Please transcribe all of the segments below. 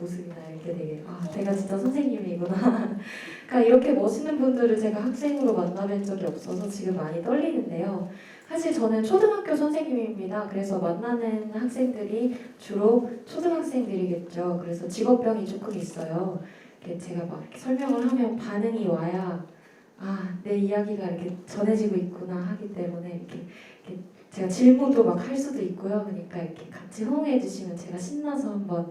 모습이나 이렇게 되게, 아, 제가 진짜 선생님이구나. 그러니까 이렇게 멋있는 분들을 제가 학생으로 만나뵌 적이 없어서 지금 많이 떨리는데요. 사실 저는 초등학교 선생님입니다. 그래서 만나는 학생들이 주로 초등학생들이겠죠. 그래서 직업병이 조금 있어요. 제가 막 설명을 하면 반응이 와야 아, 내 이야기가 이렇게 전해지고 있구나 하기 때문에 이렇게, 이렇게 제가 질문도 막 할 수도 있고요. 그러니까 이렇게 같이 호응해 주시면 제가 신나서 한번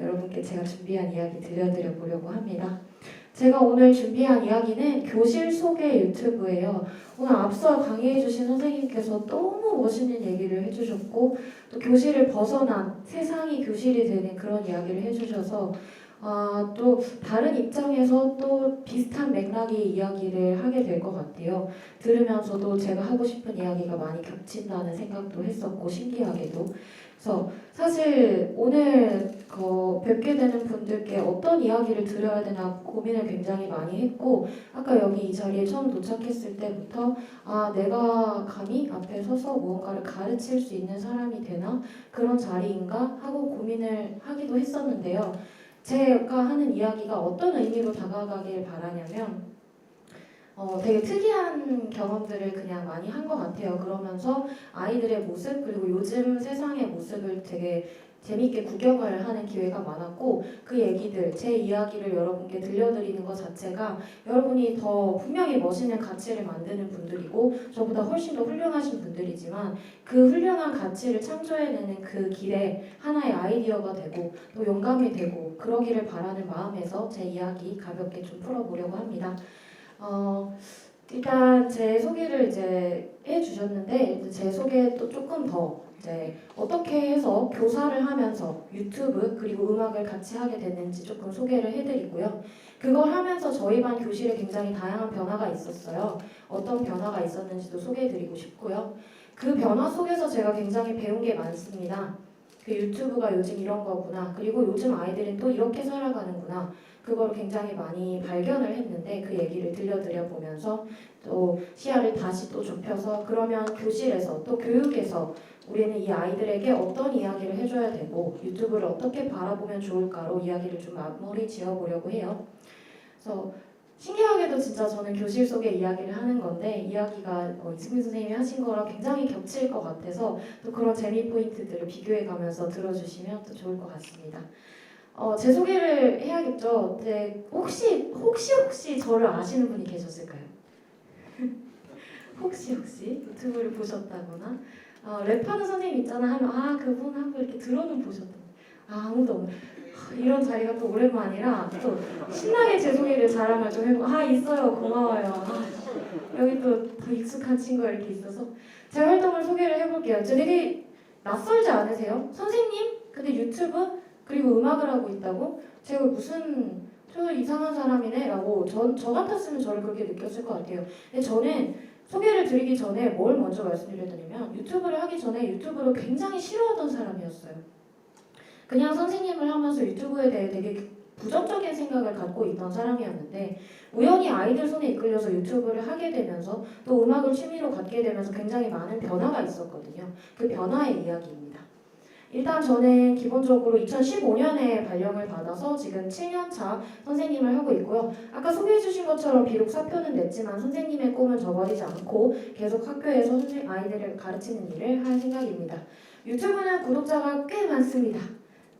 여러분께 제가 준비한 이야기 들려드려 보려고 합니다. 제가 오늘 준비한 이야기는 교실 소개 유튜브예요. 오늘 앞서 강의해 주신 선생님께서 너무 멋있는 얘기를 해주셨고 또 교실을 벗어난 세상이 교실이 되는 그런 이야기를 해주셔서 아, 또 다른 입장에서 또 비슷한 맥락의 이야기를 하게 될 것 같아요. 들으면서도 제가 하고 싶은 이야기가 많이 겹친다는 생각도 했었고 신기하게도 그래서 사실 오늘 그 뵙게 되는 분들께 어떤 이야기를 드려야 되나 고민을 굉장히 많이 했고 아까 여기 이 자리에 처음 도착했을 때부터 아 내가 감히 앞에 서서 무언가를 가르칠 수 있는 사람이 되나 그런 자리인가 하고 고민을 하기도 했었는데요. 제가 하는 이야기가 어떤 의미로 다가가길 바라냐면 어, 되게 특이한 경험들을 그냥 많이 한 것 같아요. 그러면서 아이들의 모습 그리고 요즘 세상의 모습을 되게 재밌게 구경을 하는 기회가 많았고 그 얘기들 제 이야기를 여러분께 들려드리는 것 자체가 여러분이 더 분명히 멋있는 가치를 만드는 분들이고 저보다 훨씬 더 훌륭하신 분들이지만 그 훌륭한 가치를 창조해내는 그 길에 하나의 아이디어가 되고 또 영감이 되고 그러기를 바라는 마음에서 제 이야기 가볍게 좀 풀어보려고 합니다. 어, 일단 제 소개를 이제 해주셨는데 제 소개 또 조금 더 이제 어떻게 해서 교사를 하면서 유튜브 그리고 음악을 같이 하게 됐는지 조금 소개를 해드리고요. 그걸 하면서 저희 반 교실에 굉장히 다양한 변화가 있었어요. 어떤 변화가 있었는지도 소개해드리고 싶고요. 그 변화 속에서 제가 굉장히 배운 게 많습니다. 그 유튜브가 요즘 이런 거구나. 그리고 요즘 아이들은 또 이렇게 살아가는구나. 그걸 굉장히 많이 발견을 했는데 그 얘기를 들려드려 보면서 또 시야를 다시 또 좁혀서 그러면 교실에서 또 교육에서 우리는 이 아이들에게 어떤 이야기를 해줘야 되고 유튜브를 어떻게 바라보면 좋을까로 이야기를 좀 마무리 지어보려고 해요. 그래서 신기하게도 진짜 저는 교실 속에 이야기를 하는 건데 이야기가 어, 이승민 선생님이 하신 거랑 굉장히 겹칠 것 같아서 또 그런 재미 포인트들을 비교해 가면서 들어주시면 또 좋을 것 같습니다. 어, 제 소개를 해야겠죠. 네, 혹시 혹시 혹시 저를 아시는 분이 계셨을까요? 혹시 혹시 유튜브를 보셨다거나 어, 랩하는 선생님 있잖아 하면 아 그분 한번 이렇게 들어는 보셨던 아 아무도 없네 하, 이런 자리가 또 오랜만이라 또 신나게 제 소개를 자랑을 좀 해보고 아 있어요 고마워요 아, 여기 또 더 익숙한 친구가 이렇게 있어서 제 활동을 소개를 해볼게요 저 되게 낯설지 않으세요? 선생님? 근데 유튜브? 그리고 음악을 하고 있다고? 제가 무슨 저 이상한 사람이네 라고 전, 저 같았으면 저를 그렇게 느꼈을 것 같아요 근데 저는 소개를 드리기 전에 뭘 먼저 말씀드려드리면 유튜브를 하기 전에 유튜브를 굉장히 싫어하던 사람이었어요. 그냥 선생님을 하면서 유튜브에 대해 되게 부정적인 생각을 갖고 있던 사람이었는데 우연히 아이들 손에 이끌려서 유튜브를 하게 되면서 또 음악을 취미로 갖게 되면서 굉장히 많은 변화가 있었거든요. 그 변화의 이야기입니다. 일단 저는 기본적으로 2015년에 발령을 받아서 지금 7년차 선생님을 하고 있고요. 아까 소개해주신 것처럼 비록 사표는 냈지만 선생님의 꿈은 저버리지 않고 계속 학교에서 아이들을 가르치는 일을 할 생각입니다. 유튜브는 구독자가 꽤 많습니다.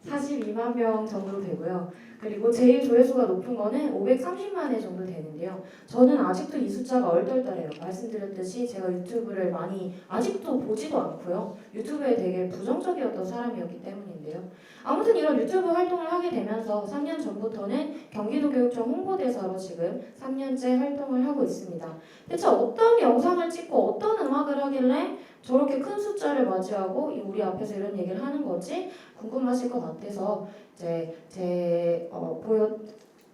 42만 명 정도 되고요. 그리고 제일 조회수가 높은 거는 530만 회 정도 되는데요. 저는 아직도 이 숫자가 얼떨떨해요. 말씀드렸듯이 제가 유튜브를 많이 아직도 보지도 않고요. 유튜브에 되게 부정적이었던 사람이었기 때문인데요. 아무튼 이런 유튜브 활동을 하게 되면서 3년 전부터는 경기도 교육청 홍보대사로 지금 3년째 활동을 하고 있습니다. 대체 어떤 영상을 찍고 어떤 음악을 하길래 저렇게 큰 숫자를 맞이하고 이 우리 앞에서 이런 얘기를 하는 거지 궁금하실 것 같아서 이제 제 어, 보여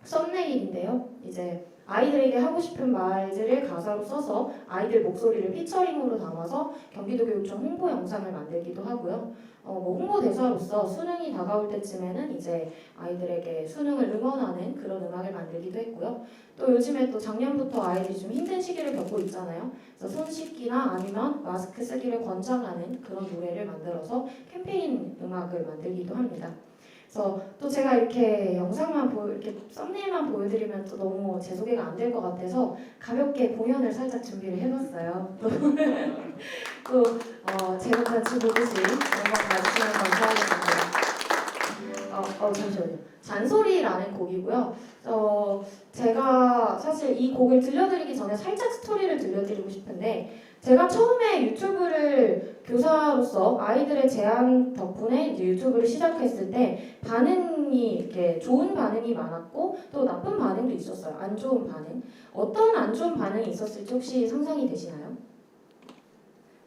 썸네일인데요. 이제 아이들에게 하고 싶은 말들을 가사로 써서 아이들 목소리를 피처링으로 담아서 경기도교육청 홍보 영상을 만들기도 하고요. 어, 뭐 홍보 대사로서 수능이 다가올 때쯤에는 이제 아이들에게 수능을 응원하는 그런 음악을 만들기도 했고요. 또 요즘에 또 작년부터 아이들이 좀 힘든 시기를 겪고 있잖아요. 그래서 손 씻기나 아니면 마스크 쓰기를 권장하는 그런 노래를 만들어서 캠페인 음악을 만들기도 합니다. 그래서 또 제가 이렇게 영상만 보 이렇게 썸네일만 보여드리면 또 너무 제 소개가 안 될 것 같아서 가볍게 공연을 살짝 준비를 해봤어요. 또, 또 어, 제목 같이 보듯이 영상 봐주시면 감사하겠습니다. 어, 어 잠시만요. 잔소리라는 곡이고요. 어, 제가 사실 이 곡을 들려드리기 전에 살짝 스토리를 들려드리고 싶은데 제가 처음에 유튜브를 교사로서 아이들의 제안 덕분에 이제 유튜브를 시작했을 때 반응이 이렇게 좋은 반응이 많았고 또 나쁜 반응도 있었어요. 안 좋은 반응. 어떤 안 좋은 반응이 있었을지 혹시 상상이 되시나요?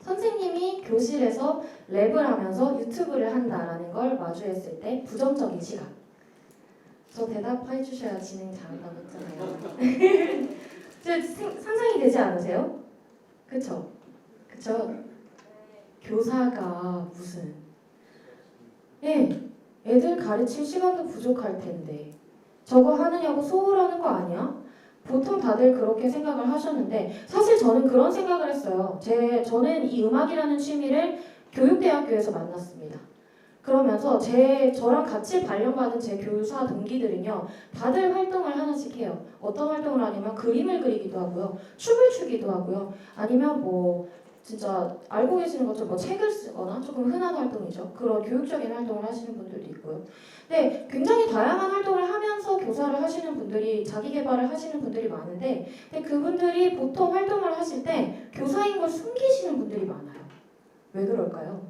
선생님이 교실에서 랩을 하면서 유튜브를 한다라는 걸 마주했을 때 부정적인 시각. 저 대답해 주셔야 진행 잘한다고 했잖아요. 상상이 되지 않으세요? 그쵸? 그쵸? 교사가 무슨 예, 애들 가르칠 시간도 부족할 텐데 저거 하느냐고 소홀하는 거 아니야? 보통 다들 그렇게 생각을 하셨는데 사실 저는 그런 생각을 했어요. 제 저는 이 음악이라는 취미를 교육대학교에서 만났습니다. 그러면서 제 저랑 같이 발령받은 제 교사 동기들은요 다들 활동을 하나씩 해요. 어떤 활동을 하냐면 그림을 그리기도 하고요, 춤을 추기도 하고요, 아니면 뭐 진짜 알고 계시는 것처럼 뭐 책을 쓰거나 조금 흔한 활동이죠. 그런 교육적인 활동을 하시는 분들도 있고요. 근데 굉장히 다양한 활동을 하면서 교사를 하시는 분들이 자기 개발을 하시는 분들이 많은데 근데 그분들이 보통 활동을 하실 때 교사인 걸 숨기시는 분들이 많아요. 왜 그럴까요?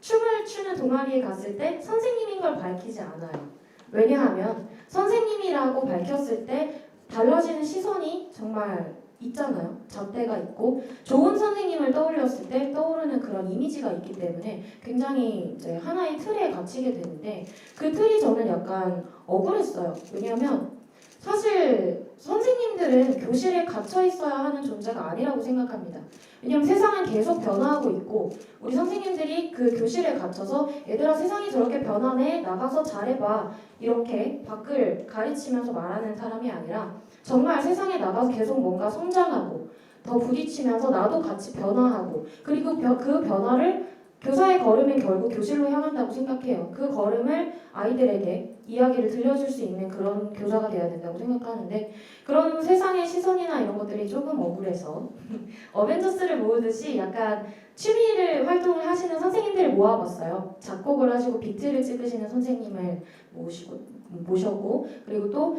춤을 추는 동아리에 갔을 때 선생님인 걸 밝히지 않아요. 왜냐하면 선생님이라고 밝혔을 때 달라지는 시선이 정말 있잖아요. 잣대가 있고 좋은 선생님을 떠올렸을 때 떠오르는 그런 이미지가 있기 때문에 굉장히 이제 하나의 틀에 갇히게 되는데 그 틀이 저는 약간 억울했어요. 왜냐하면 사실 선생님들은 교실에 갇혀 있어야 하는 존재가 아니라고 생각합니다. 왜냐하면 세상은 계속 변화하고 있고 우리 선생님들이 그 교실에 갇혀서 얘들아 세상이 저렇게 변하네 나가서 잘해봐 이렇게 밖을 가르치면서 말하는 사람이 아니라 정말 세상에 나가서 계속 뭔가 성장하고 더 부딪히면서 나도 같이 변화하고 그리고 벼- 그 변화를 교사의 걸음은 결국 교실로 향한다고 생각해요. 그 걸음을 아이들에게 이야기를 들려줄 수 있는 그런 교사가 되어야 된다고 생각하는데 그런 세상의 시선이나 이런 것들이 조금 억울해서 어벤져스를 모으듯이 약간 취미를 활동을 하시는 선생님들을 모아봤어요. 작곡을 하시고 비트를 찍으시는 선생님을 모시고 모셨고 그리고 또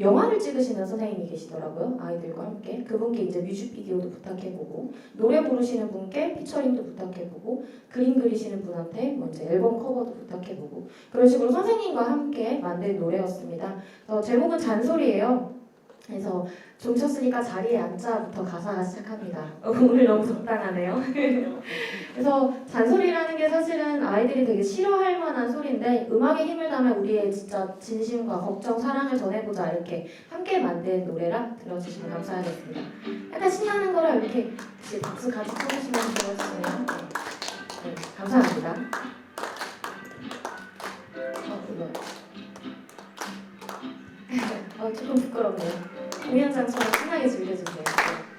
영화를 찍으시는 선생님이 계시더라고요. 아이들과 함께 그분께 이제 뮤직비디오도 부탁해보고 노래 부르시는 분께 피처링도 부탁해보고 그림 그리시는 분한테 뭐 이제 앨범 커버도 부탁해보고 그런 식으로 선생님과 함께 만든 노래였습니다. 어, 제목은 잔소리예요. 그래서 좀 쳤으니까 자리에 앉자부터 가사가 시작합니다. 어, 오늘 너무 적당하네요. 그래서 잔소리라는 게 사실은 아이들이 되게 싫어할 만한 소리인데 음악에 힘을 담아 우리의 진짜 진심과 걱정, 사랑을 전해보자 이렇게 함께 만든 노래라 들어주시면 감사하겠습니다. 약간 신나는 거라 이렇게 박수 같이 쳐주시면 들어주시면 네, 감사합니다. 어, 이거. 어, 조금 부끄럽네요. 공연장처럼 신나게 즐겨주세요.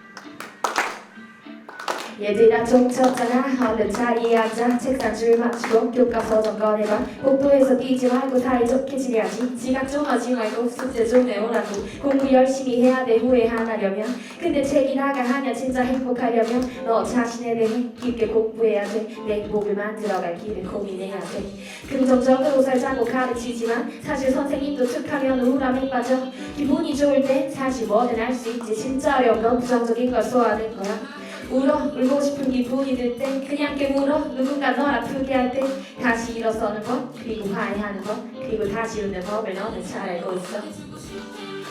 얘들아 좀 쳤잖아. 얼른 자리에 앉아 책상 줄 맞추고 교과서 좀 꺼내봐. 복도에서 뛰지 말고 사이좋게 지내야지. 지각 좀 하지 말고 숙제 좀 내오라고. 공부 열심히 해야 돼. 후회 안 하려면. 근데 책이 나가 하냐 진짜 행복하려면 너 자신에 대해 깊게 공부해야 돼내 행복을 만들어갈 길을 고민해야 돼. 긍정적으로 살자고 가르치지만 사실 선생님도 툭하면 우울함에 빠져. 기분이 좋을 때 사실 뭐든 할 수 있지. 진짜 어려운 건 부정적인 걸 쏘아낸 거야 울어 울고 싶은 기분이 들 때 그냥 깨물어? 누군가 널 아프게 할 때 다시 일어서는 것 그리고 화해하는 것 그리고 다시 웃는 법을 너는 잘 알고 있어.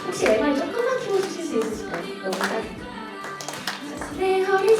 혹시 MR 조금만 키워주실 수 있으실까요? 너무 따뜻해 내 허리에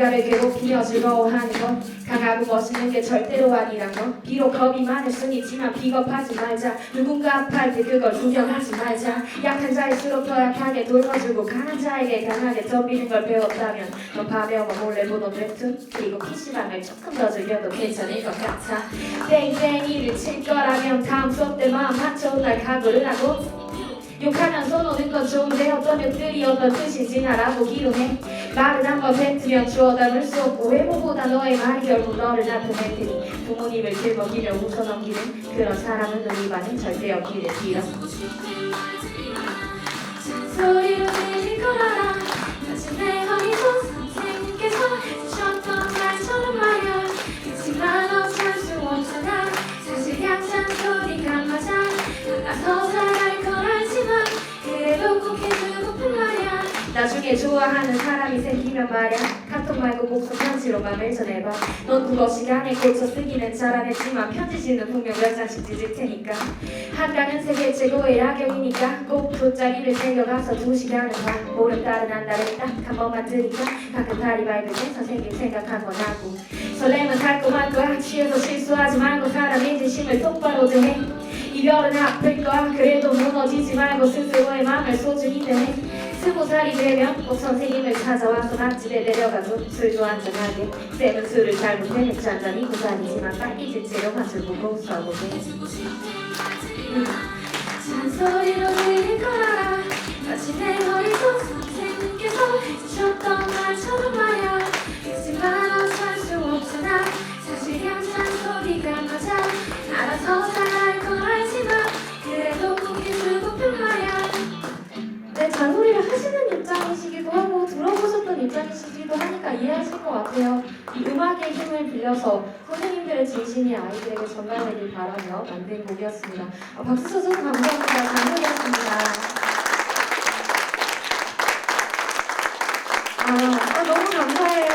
누군가를 괴롭히며 즐거워하는 것 강하고 멋있는 게 절대로 아니란 것 비록 겁이 많을 순 있지만 비겁하지 말자. 누군가 아파할 때 그걸 구경하지 말자. 약한 자일수록 더 약하게 돌봐주고 강한 자에게 강하게 덤비는 걸 배웠다면 넌 밤에 오면 몰래 보던 웹툰 그리고 PC방을 조금 더 즐겨도 괜찮을 것 같아. 땡땡이를 칠 거라면 다음 수업 때 마음 맞춰 날 각오를 하고. 욕하면서 노는 건 좋은데 어떤 욕들이 어떤 뜻인지 알아보기로 해 말은 한 번 뱉으면 주워 담을 수 없고 외모보다 너의 말이 결국 너를 나타낼 테니 부모님을 길먹이며 웃어 넘기는 그런 사람은 우리 반은 절대 없기를 빌어. 잔소리로 들릴 거라 좋아하는 사람이 생기면 말야. 카톡 말고 목소 편지로 맘을 전해봐. 넌 국어 시간에 고쳐 쓰기는 잘 안 했지만 편지지는 분명 몇 장씩 찢을 테니까. 한강은 세계 최고의 야경이니까 꼭 돗자리를 챙겨가서 두 시간을 봐. 보름 달은 한 달에 딱 한 번만 뜨니까? 가끔 밝을 때 선생님 생각 한 번 하고. 설렘은 달콤할 거야. 취해서 실수하지 말고 사람의 진심을 똑바로 대해. 이별은 아플 거야. 그래도 무너지지 말고 스스로의 마음을 소중히 대해 살이 되면 꼭 선생님을 찾아와서 맛집에 데려가고 술도 한잔하게. 쌤은 술을 잘 못해 맥주 한 잔 이고 다니지만 빨리 질채로 맛을 보고 써보게 잔소리로 들릴 거라 마치 내 허리도 선생님께서 주셨던 말처럼 말야. 그치만 어쩔 수 없잖아 사실 그냥 잔소리가 맞아. 알아서 잘할 걸 알지만 그래도 꼭 해주고픈 말야. 네, 잔소리를 하시는 입장이시기도 하고 들어보셨던 입장이시기도 하니까 이해하실 것 같아요. 이 음악의 힘을 빌려서 선생님들의 진심이 아이들에게 전달되길 바라며 만든 곡이었습니다. 아, 박수 쳐주셔서 감사합니다. 잔소리였습니다. 아, 아, 너무 감사해요.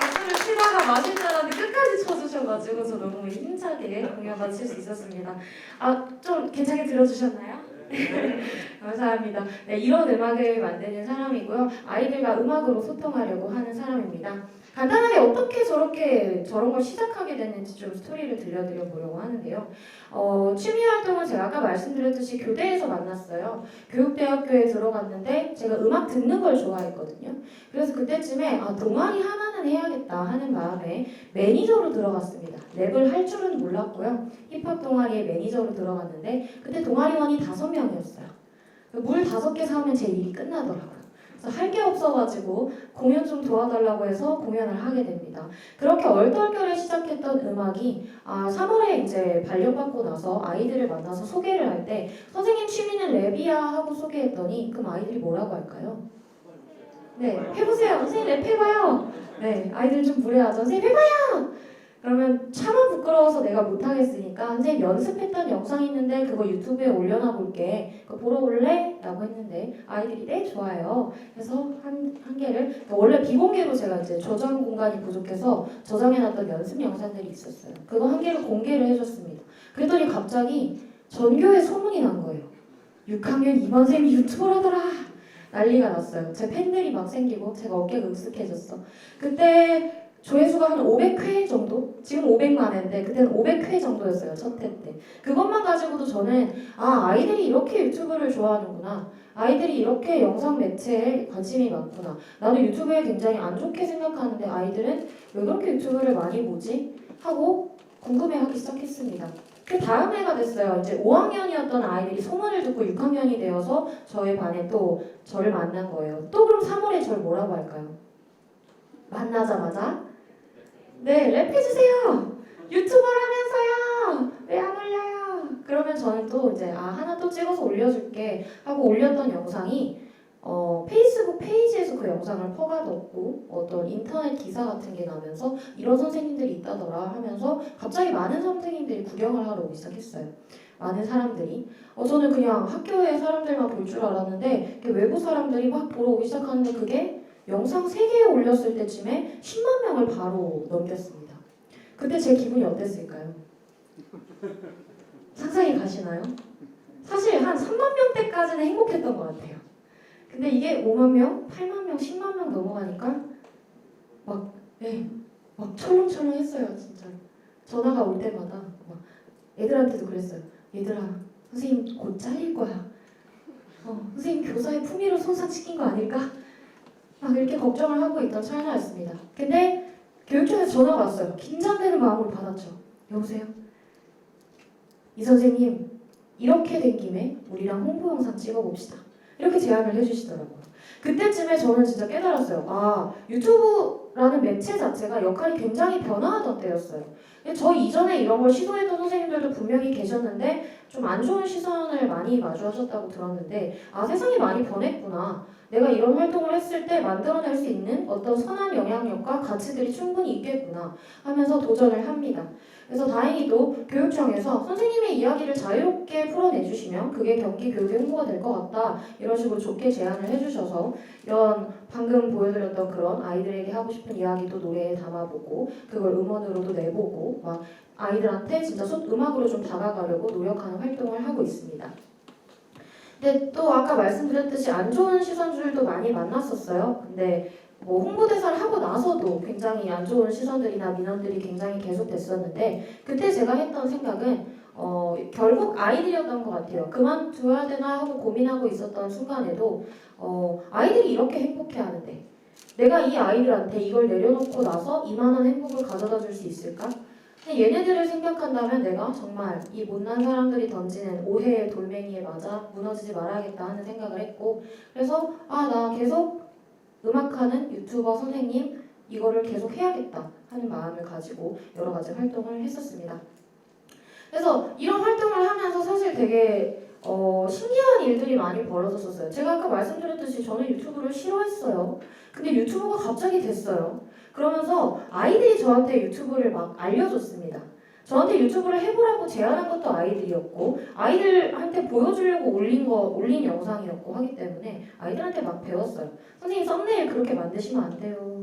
박수를 치다가 마실 줄 알았는데 끝까지 쳐주셔가지고 저 너무 힘차게 공연 마칠 수 있었습니다. 아, 좀 괜찮게 들어주셨나요? 감사합니다. 네, 이런 음악을 만드는 사람이고요. 아이들과 음악으로 소통하려고 하는 사람입니다. 간단하게 어떻게 저렇게 저런 걸 시작하게 됐는지 좀 스토리를 들려드려 보려고 하는데요. 어, 취미 활동은 제가 아까 말씀드렸듯이 교대에서 만났어요. 교육대학교에 들어갔는데 제가 음악 듣는 걸 좋아했거든요. 그래서 그때쯤에 아, 동아리 하나는 해야겠다 하는 마음에 매니저로 들어갔습니다. 랩을 할 줄은 몰랐고요. 힙합 동아리에 매니저로 들어갔는데 그때 동아리원이 다섯 명이었어요. 물 다섯 개 사오면 제 일이 끝나더라고요. 그래서 할 게 없어가지고 공연 좀 도와달라고 해서 공연을 하게 됩니다. 그렇게 얼떨결에 시작했던 음악이 아 3월에 이제 발령받고 나서 아이들을 만나서 소개를 할 때 선생님 취미는 랩이야 하고 소개했더니 그럼 아이들이 뭐라고 할까요? 네 해보세요. 선생님 랩 해봐요. 네 아이들 좀 무례하죠. 선생님 해봐요. 그러면 차마 부끄러워서 내가 못하겠으니까 선생님 연습했던 영상이 있는데 그거 유튜브에 올려놔 볼게. 그거 보러 올래? 라고 했는데 아이들이 네 좋아요. 해서 한, 한 개를 그러니까 원래 비공개로 제가 이제 저장 공간이 부족해서 저장해놨던 연습 영상들이 있었어요. 그거 한 개를 공개를 해줬습니다. 그랬더니 갑자기 전교에 소문이 난 거예요. 6학년 2반 쌤이 유튜브를 하더라 난리가 났어요 제 팬들이 막 생기고 제가 어깨가 으쓱해졌어 그때 조회수가 한 500회 정도? 지금 500만 회인데 그때는 500회 정도였어요 첫 회 때. 그것만 가지고도 저는 아 아이들이 이렇게 유튜브를 좋아하는구나. 아이들이 이렇게 영상 매체에 관심이 많구나. 나도 유튜브에 굉장히 안 좋게 생각하는데 아이들은 왜 그렇게 유튜브를 많이 보지? 하고 궁금해하기 시작했습니다. 그 다음 해가 됐어요. 이제 5학년이었던 아이들이 소문을 듣고 6학년이 되어서 저희 반에 또 저를 만난 거예요. 또 그럼 3월에 저를 뭐라고 할까요? 만나자마자 네, 랩해주세요. 유튜버라면서요. 왜 안 올려요? 그러면 저는 또 이제 아 하나 또 찍어서 올려줄게 하고 올렸던 영상이 어, 페이스북 페이지에서 그 영상을 퍼가뒀고 어떤 인터넷 기사 같은 게 나면서 이런 선생님들이 있다더라 하면서 갑자기 많은 선생님들이 구경을 하러 오기 시작했어요. 많은 사람들이 어, 저는 그냥 학교에 사람들만 볼 줄 알았는데 외부 사람들이 막 보러 오기 시작하는데 그게 영상 3개에 올렸을 때쯤에 10만 명을 바로 넘겼습니다. 그때 제 기분이 어땠을까요? 상상이 가시나요? 사실 한 3만 명대까지는 행복했던 것 같아요. 근데 이게 5만 명, 8만 명, 10만 명 넘어가니까 막, 예, 막 철렁철렁 했어요, 진짜. 전화가 올 때마다 막 애들한테도 그랬어요. 얘들아, 선생님 곧 잘릴 거야. 어, 선생님 교사의 품위를 손상시킨 거 아닐까? 막 이렇게 걱정을 하고 있던 찰나였습니다. 근데 교육청에서 전화가 왔어요. 긴장되는 마음으로 받았죠. 여보세요? 이 선생님, 이렇게 된 김에 우리랑 홍보 영상 찍어봅시다. 이렇게 제안을 해주시더라고요. 그때쯤에 저는 진짜 깨달았어요. 아, 유튜브라는 매체 자체가 역할이 굉장히 변화하던 때였어요. 저 이전에 이런 걸 시도했던 선생님들도 분명히 계셨는데 좀 안 좋은 시선을 많이 마주하셨다고 들었는데 아 세상이 많이 변했구나. 내가 이런 활동을 했을 때 만들어낼 수 있는 어떤 선한 영향력과 가치들이 충분히 있겠구나 하면서 도전을 합니다. 그래서 다행히도 교육청에서 선생님의 이야기를 자유롭게 풀어내주시면 그게 경기 교육의 홍보가 될 것 같다 이런 식으로 좋게 제안을 해주셔서 이런 방금 보여드렸던 그런 아이들에게 하고 싶은 이야기도 노래에 담아보고 그걸 음원으로도 내보고 막 아이들한테 진짜 소, 음악으로 좀 다가가려고 노력하는 활동을 하고 있습니다. 근데 또 아까 말씀드렸듯이 안 좋은 시선들도 많이 만났었어요. 근데 뭐 홍보대사를 하고 나서도 굉장히 안 좋은 시선들이나 민원들이 굉장히 계속 됐었는데 그때 제가 했던 생각은 어, 결국 아이들이었던 것 같아요. 그만둬야 되나 하고 고민하고 있었던 순간에도 어, 아이들이 이렇게 행복해하는데 내가 이 아이들한테 이걸 내려놓고 나서 이만한 행복을 가져다 줄 수 있을까? 얘네들을 생각한다면 내가 정말 이 못난 사람들이 던지는 오해의 돌멩이에 맞아 무너지지 말아야겠다 하는 생각을 했고 그래서 아 나 계속 음악하는 유튜버 선생님 이거를 계속 해야겠다 하는 마음을 가지고 여러 가지 활동을 했었습니다. 그래서 이런 활동을 하면서 사실 되게 어, 신기한 일들이 많이 벌어졌었어요. 제가 아까 말씀드렸듯이 저는 유튜브를 싫어했어요. 근데 유튜브가 갑자기 됐어요. 그러면서 아이들이 저한테 유튜브를 막 알려줬습니다. 저한테 유튜브를 해보라고 제안한 것도 아이들이었고 아이들한테 보여주려고 올린 거 올린 영상이었고 하기 때문에 아이들한테 막 배웠어요. 선생님 썸네일 그렇게 만드시면 안 돼요.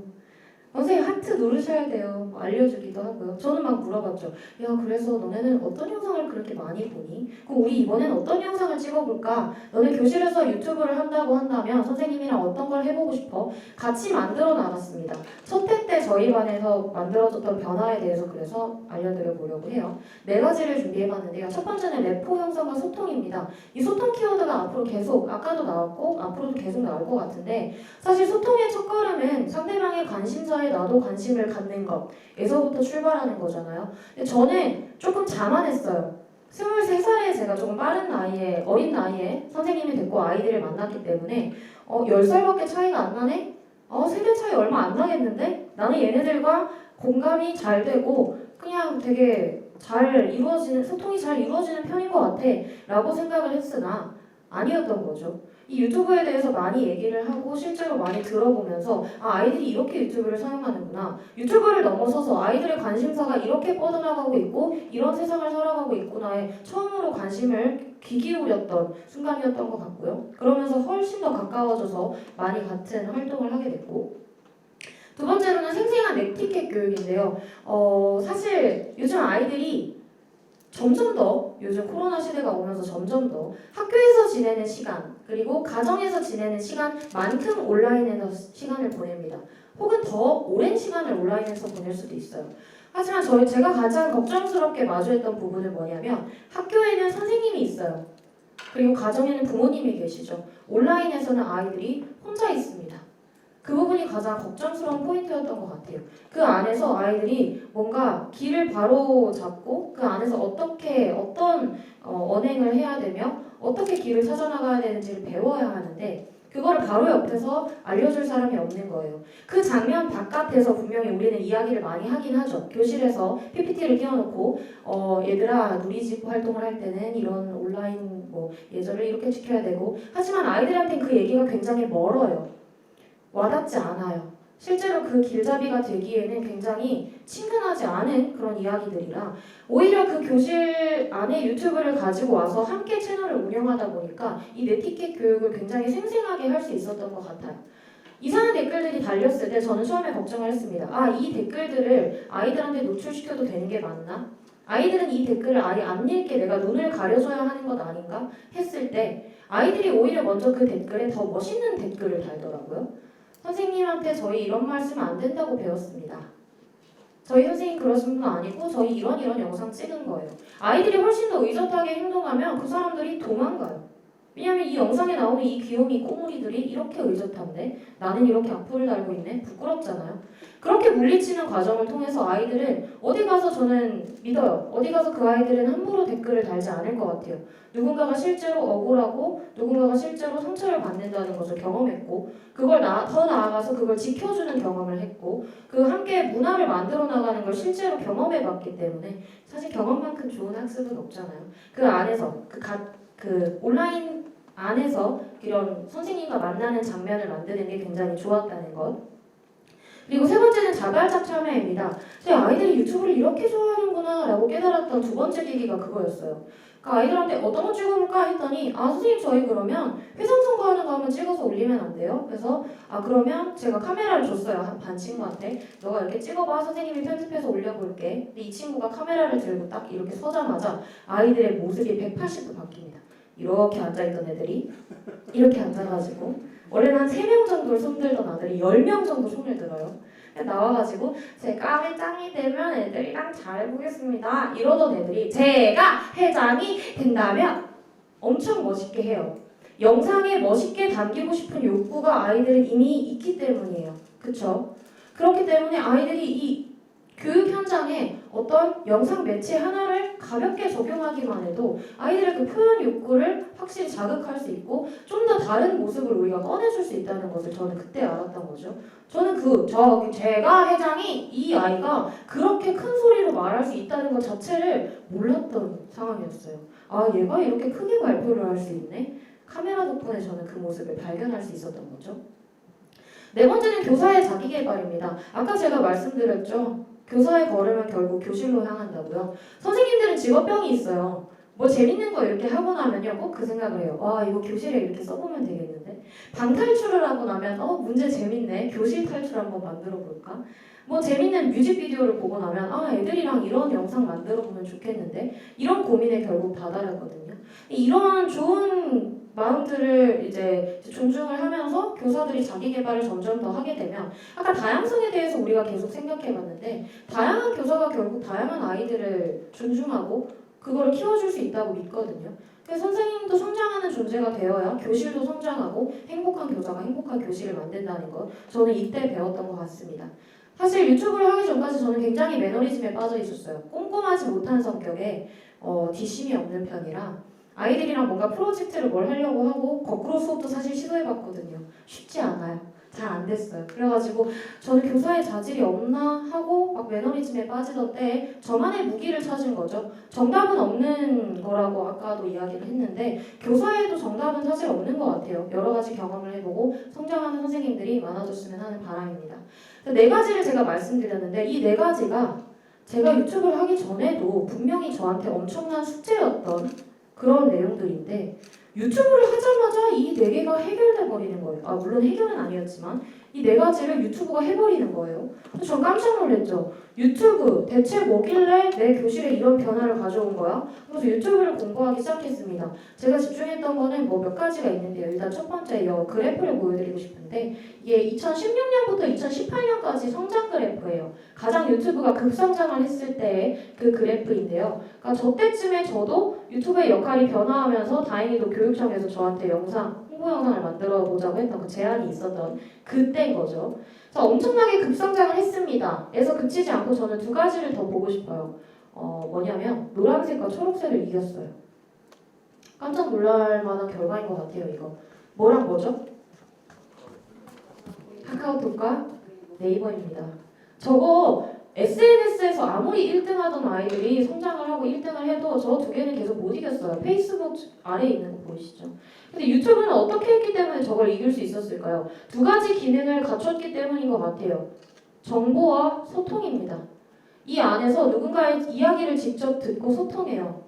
선생님 하트 누르셔야 돼요. 뭐 알려주기도 하고요. 저는 막 물어봤죠. 야 그래서 너네는 어떤 영상을 그렇게 많이 보니? 그럼 우리 이번엔 어떤 영상을 찍어볼까? 너네 교실에서 유튜브를 한다고 한다면 선생님이랑 어떤 걸 해보고 싶어? 같이 만들어 나갔습니다. 첫 회 때 저희 반에서 만들어졌던 변화에 대해서 그래서 알려드려 보려고 해요. 네 가지를 준비해봤는데요. 첫 번째는 레포 형성과 소통입니다. 이 소통 키워드가 앞으로 계속 아까도 나왔고 앞으로도 계속 나올 것 같은데 사실 소통의 첫걸음은 상대방의 관심사 에 나도 관심을 갖는 것에서부터 출발하는 거잖아요. 근데 저는 조금 자만했어요. 23살에 제가 조금 빠른 나이에 어린 나이에 선생님이 됐고 아이들을 만났기 때문에 어 10살밖에 차이가 안 나네? 어 세대 차이 얼마 안 나겠는데? 나는 얘네들과 공감이 잘 되고 그냥 되게 잘 이루어지는 소통이 잘 이루어지는 편인 것 같아 라고 생각을 했으나 아니었던 거죠. 이 유튜브에 대해서 많이 얘기를 하고 실제로 많이 들어보면서 아 아이들이 이렇게 유튜브를 사용하는구나. 유튜브를 넘어서서 아이들의 관심사가 이렇게 뻗어나가고 있고 이런 세상을 살아가고 있구나에 처음으로 관심을 귀 기울였던 순간이었던 것 같고요. 그러면서 훨씬 더 가까워져서 많이 같은 활동을 하게 됐고. 두 번째로는 생생한 넥티켓 교육인데요. 어 사실 요즘 아이들이 점점 더 요즘 코로나 시대가 오면서 점점 더 학교에서 지내는 시간 그리고 가정에서 지내는 시간만큼 온라인에서 시간을 보냅니다. 혹은 더 오랜 시간을 온라인에서 보낼 수도 있어요. 하지만 저희 제가 가장 걱정스럽게 마주했던 부분은 뭐냐면 학교에는 선생님이 있어요. 그리고 가정에는 부모님이 계시죠. 온라인에서는 아이들이 혼자 있습니다. 그 부분이 가장 걱정스러운 포인트였던 것 같아요. 그 안에서 아이들이 뭔가 길을 바로 잡고 그 안에서 어떻게 어떤 어, 언행을 해야 되며 어떻게 길을 찾아나가야 되는지를 배워야 하는데 그거를 바로 옆에서 알려줄 사람이 없는 거예요. 그 장면 바깥에서 분명히 우리는 이야기를 많이 하긴 하죠. 교실에서 PPT를 띄워놓고 어, 얘들아 누리 집 활동을 할 때는 이런 온라인 뭐 예절을 이렇게 지켜야 되고 하지만 아이들한테는 그 얘기가 굉장히 멀어요. 와닿지 않아요. 실제로 그 길잡이가 되기에는 굉장히 친근하지 않은 그런 이야기들이라 오히려 그 교실 안에 유튜브를 가지고 와서 함께 채널을 운영하다 보니까 이 네티켓 교육을 굉장히 생생하게 할 수 있었던 것 같아요. 이상한 댓글들이 달렸을 때 저는 처음에 걱정을 했습니다. 아, 이 댓글들을 아이들한테 노출시켜도 되는 게 맞나? 아이들은 이 댓글을 아예 안 읽게 내가 눈을 가려줘야 하는 것 아닌가? 했을 때 아이들이 오히려 먼저 그 댓글에 더 멋있는 댓글을 달더라고요. 선생님한테 저희 이런 말 쓰면 안 된다고 배웠습니다. 저희 선생님 그러신 분 아니고 저희 이런 이런 영상 찍은 거예요. 아이들이 훨씬 더 의젓하게 행동하면 그 사람들이 도망가요. 왜냐면 이 영상에 나오는 이 귀요미 꼬물이들이 이렇게 의젓한데 나는 이렇게 악플을 달고 있네 부끄럽잖아요. 그렇게 물리치는 과정을 통해서 아이들은 어디 가서 저는 믿어요. 어디 가서 그 아이들은 함부로 댓글을 달지 않을 것 같아요. 누군가가 실제로 억울하고 누군가가 실제로 상처를 받는다는 것을 경험했고 그걸 나, 더 나아가서 그걸 지켜주는 경험을 했고 그 함께 문화를 만들어 나가는 걸 실제로 경험해 봤기 때문에 사실 경험만큼 좋은 학습은 없잖아요. 그 안에서 그, 가, 그 온라인 안에서 이런 선생님과 만나는 장면을 만드는 게 굉장히 좋았다는 것. 그리고 세 번째는 자발적 참여입니다. 제 아이들이 유튜브를 이렇게 좋아하는구나 라고 깨달았던 두 번째 계기가 그거였어요. 그러니까 아이들한테 어떤 거 찍어볼까 했더니 아 선생님 저희 그러면 회상 선거하는 거 한번 찍어서 올리면 안 돼요? 그래서 아 그러면 제가 카메라를 줬어요 한반 친구한테 너가 이렇게 찍어봐 선생님이 편집해서 올려볼게 근데 이 친구가 카메라를 들고 딱 이렇게 서자마자 아이들의 모습이 180도 바뀝니다 이렇게 앉아있던 애들이 이렇게 앉아가지고 원래는 한 3명 정도를 손들던 아들이 10명 정도 손을 들어요. 나와가지고 제가 회장이 되면 애들이랑 잘해보겠습니다. 이러던 애들이 제가 회장이 된다면 엄청 멋있게 해요. 영상에 멋있게 담기고 싶은 욕구가 아이들은 이미 있기 때문이에요. 그쵸? 그렇기 때문에 아이들이 이 교육 현장에 어떤 영상 매체 하나를 가볍게 적용하기만 해도 아이들의 그 표현 욕구를 확실히 자극할 수 있고 좀 더 다른 모습을 우리가 꺼내줄 수 있다는 것을 저는 그때 알았던 거죠. 저는 그, 저, 제가 회장이 이 아이가 그렇게 큰 소리로 말할 수 있다는 것 자체를 몰랐던 상황이었어요. 아, 얘가 이렇게 크게 발표를 할 수 있네? 카메라 덕분에 저는 그 모습을 발견할 수 있었던 거죠. 네 번째는 교사의 자기 개발입니다. 아까 제가 말씀드렸죠. 교사의 걸음은 결국 교실로 향한다고요. 선생님들은 직업병이 있어요. 뭐 재밌는 거 이렇게 하고 나면요 꼭 그 생각을 해요. 와 이거 교실에 이렇게 써보면 되겠는데 방 탈출을 하고 나면 어 문제 재밌네 교실 탈출 한번 만들어 볼까? 뭐 재밌는 뮤직비디오를 보고 나면 아 애들이랑 이런 영상 만들어 보면 좋겠는데 이런 고민에 결국 다다르거든요. 이런 좋은 마음들을 이제 존중을 하면서 교사들이 자기 개발을 점점 더 하게 되면 아까 다양성에 대해서 우리가 계속 생각해 봤는데 다양한 교사가 결국 다양한 아이들을 존중하고 그거를 키워줄 수 있다고 믿거든요. 그래서 선생님도 성장하는 존재가 되어야 교실도 성장하고 행복한 교사가 행복한 교실을 만든다는 것 저는 이때 배웠던 것 같습니다. 사실 유튜브를 하기 전까지 저는 굉장히 매너리즘에 빠져 있었어요. 꼼꼼하지 못한 성격에 어, 뒷심이 없는 편이라 아이들이랑 뭔가 프로젝트를 뭘 하려고 하고 거꾸로 수업도 사실 시도해봤거든요. 쉽지 않아요. 잘 안 됐어요. 그래가지고 저는 교사의 자질이 없나 하고 막 매너리즘에 빠지던 때에 저만의 무기를 찾은 거죠. 정답은 없는 거라고 아까도 이야기를 했는데 교사에도 정답은 사실 없는 것 같아요. 여러 가지 경험을 해보고 성장하는 선생님들이 많아졌으면 하는 바람입니다. 네 가지를 제가 말씀드렸는데 이 네 가지가 제가 유튜브를 하기 전에도 분명히 저한테 엄청난 숙제였던 그런 내용들인데 유튜브를 하자마자 이 네 개가 해결돼 버리는 거예요. 아 물론 해결은 아니었지만 이 네 가지를 유튜브가 해버리는 거예요. 전 깜짝 놀랐죠. 유튜브 대체 뭐길래 내 교실에 이런 변화를 가져온 거야? 그래서 유튜브를 공부하기 시작했습니다. 제가 집중했던 거는 뭐 몇 가지가 있는데요. 일단 첫 번째 요 그래프를 보여드리고 싶은데 이게 2016년부터 2018년까지 성장 그래프예요. 가장 유튜브가 급성장을 했을 때의 그 그래프인데요. 그러니까 저 때쯤에 저도 유튜브의 역할이 변화하면서 다행히도 교육청에서 저한테 영상 홍보 영상을 만들어 보자고 했던 그 제안이 있었던 그때인 거죠. 자, 엄청나게 급성장을 했습니다. 에서 그치지 않고 저는 두 가지를 더 보고 싶어요. 어, 뭐냐면 노란색과 초록색을 이겼어요. 깜짝 놀랄 만한 결과인 것 같아요, 이거. 뭐랑 뭐죠? 카카오톡과 네이버입니다. 저거 SNS에서 아무리 1등 하던 아이들이 성장을 하고 1등을 해도 저 두 개는 계속 못 이겼어요. 페이스북 아래에 있는 거 보이시죠? 근데 유튜브는 어떻게 했기 때문에 저걸 이길 수 있었을까요? 두 가지 기능을 갖췄기 때문인 것 같아요. 정보와 소통입니다. 이 안에서 누군가의 이야기를 직접 듣고 소통해요.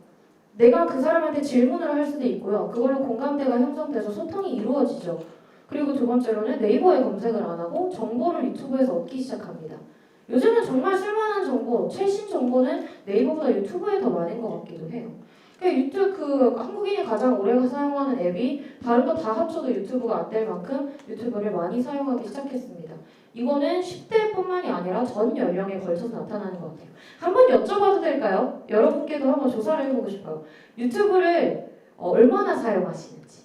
내가 그 사람한테 질문을 할 수도 있고요. 그걸로 공감대가 형성돼서 소통이 이루어지죠. 그리고 두 번째로는 네이버에 검색을 안 하고 정보를 유튜브에서 얻기 시작합니다. 요즘은 정말 쓸만한 정보, 최신 정보는 네이버보다 유튜브에 더 많은 것 같기도 해요. 그냥 유튜브 그 한국인이 가장 오래 사용하는 앱이 다른 거 다 합쳐도 유튜브가 안 될 만큼 유튜브를 많이 사용하기 시작했습니다. 이거는 10대뿐만이 아니라 전 연령에 걸쳐서 나타나는 것 같아요. 한번 여쭤봐도 될까요? 여러분께도 한번 조사를 해보고 싶어요. 유튜브를 어, 얼마나 사용하시는지.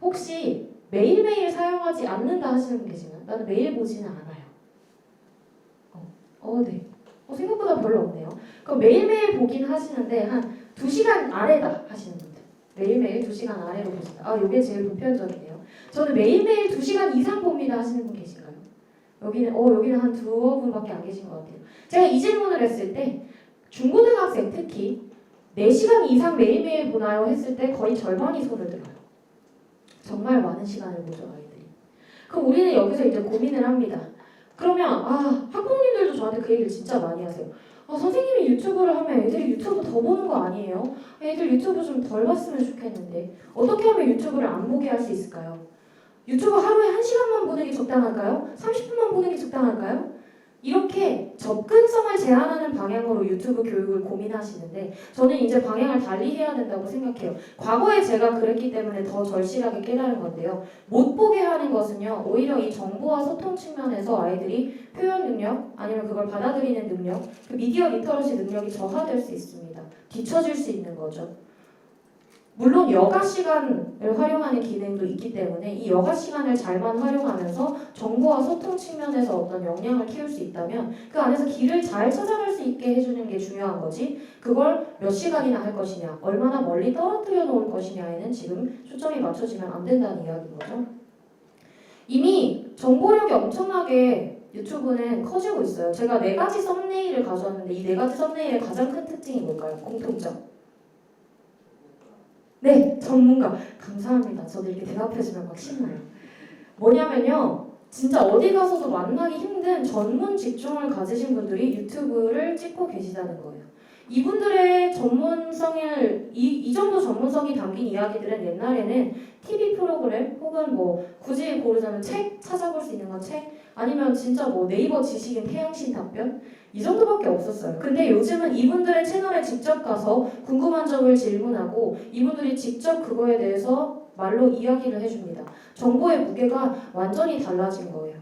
혹시 매일매일 사용하지 않는다 하시는 분 계시나요? 나는 매일 보지는 않아요. 어, 어 네. 어, 생각보다 별로 없네요. 그럼 매일매일 보긴 하시는데 한 2시간 아래다 하시는 분들. 매일매일 2시간 아래로 보신다. 아, 이게 제일 보편적이네요. 저는 매일매일 2시간 이상 봅니다 하시는 분 계신가요? 여기는 어 여기는 한 두어 분밖에 안 계신 것 같아요. 제가 이 질문을 했을 때 중고등학생 특히 4시간 이상 매일매일 보나요 했을 때 거의 절반이 손을 들어요. 정말 많은 시간을 보죠 아이들이. 그럼 우리는 여기서 이제 고민을 합니다. 그러면 아 학부모님들도 저한테 그 얘기를 진짜 많이 하세요. 아 선생님이 유튜브를 하면 애들이 유튜브 더 보는 거 아니에요? 애들 유튜브 좀 덜 봤으면 좋겠는데 어떻게 하면 유튜브를 안 보게 할 수 있을까요? 유튜브 하루에 한 시간만 보는 게 적당할까요? 30분만 보는 게 적당할까요? 이렇게 접근성을 제한하는 방향으로 유튜브 교육을 고민하시는데 저는 이제 방향을 달리 해야 된다고 생각해요. 과거에 제가 그랬기 때문에 더 절실하게 깨달은 건데요. 못 보게 하는 것은요. 오히려 이 정보와 소통 측면에서 아이들이 표현 능력 아니면 그걸 받아들이는 능력, 그 미디어 리터러시 능력이 저하될 수 있습니다. 뒤처질 수 있는 거죠. 물론 여가 시간을 활용하는 기능도 있기 때문에 이 여가 시간을 잘만 활용하면서 정보와 소통 측면에서 어떤 역량을 키울 수 있다면 그 안에서 길을 잘 찾아갈 수 있게 해주는 게 중요한 거지 그걸 몇 시간이나 할 것이냐 얼마나 멀리 떨어뜨려 놓을 것이냐에는 지금 초점이 맞춰지면 안 된다는 이야기인 거죠. 이미 정보력이 엄청나게 유튜브는 커지고 있어요. 제가 네 가지 썸네일을 가져왔는데 이 네 가지 썸네일의 가장 큰 특징이 뭘까요? 공통점. 네, 전문가. 감사합니다. 저도 이렇게 대답해주면 막 신나요. 뭐냐면요. 진짜 어디 가서도 만나기 힘든 전문 직종을 가지신 분들이 유튜브를 찍고 계시다는 거예요. 이분들의 전문성을 이, 이 정도 전문성이 담긴 이야기들은 옛날에는 TV 프로그램 혹은 뭐 굳이 고르자면 책 찾아볼 수 있는 건 책 아니면 진짜 뭐 네이버 지식인 태양신 답변 이 정도밖에 없었어요. 근데 요즘은 이분들의 채널에 직접 가서 궁금한 점을 질문하고 이분들이 직접 그거에 대해서 말로 이야기를 해줍니다. 정보의 무게가 완전히 달라진 거예요.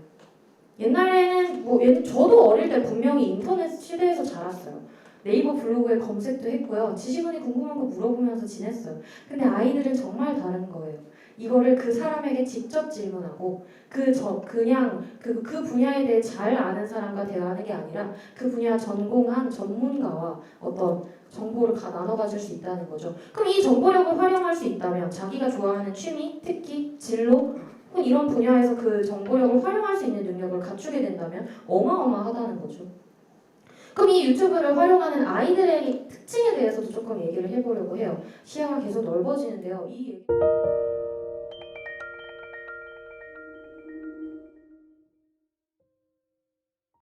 옛날에는 뭐 옛- 저도 어릴 때 분명히 인터넷 시대에서 자랐어요. 네이버 블로그에 검색도 했고요. 지식원이 궁금한 거 물어보면서 지냈어요. 근데 아이들은 정말 다른 거예요. 이거를 그 사람에게 직접 질문하고 그 저 그냥 그, 그 분야에 대해 잘 아는 사람과 대화하는 게 아니라 그 분야 전공한 전문가와 어떤 정보를 다 나눠 가질 수 있다는 거죠. 그럼 이 정보력을 활용할 수 있다면 자기가 좋아하는 취미, 특기, 진로 이런 분야에서 그 정보력을 활용할 수 있는 능력을 갖추게 된다면 어마어마하다는 거죠. 그럼 이 유튜브를 활용하는 아이들의 특징에 대해서도 조금 얘기를 해보려고 해요. 시야가 계속 넓어지는데요. 이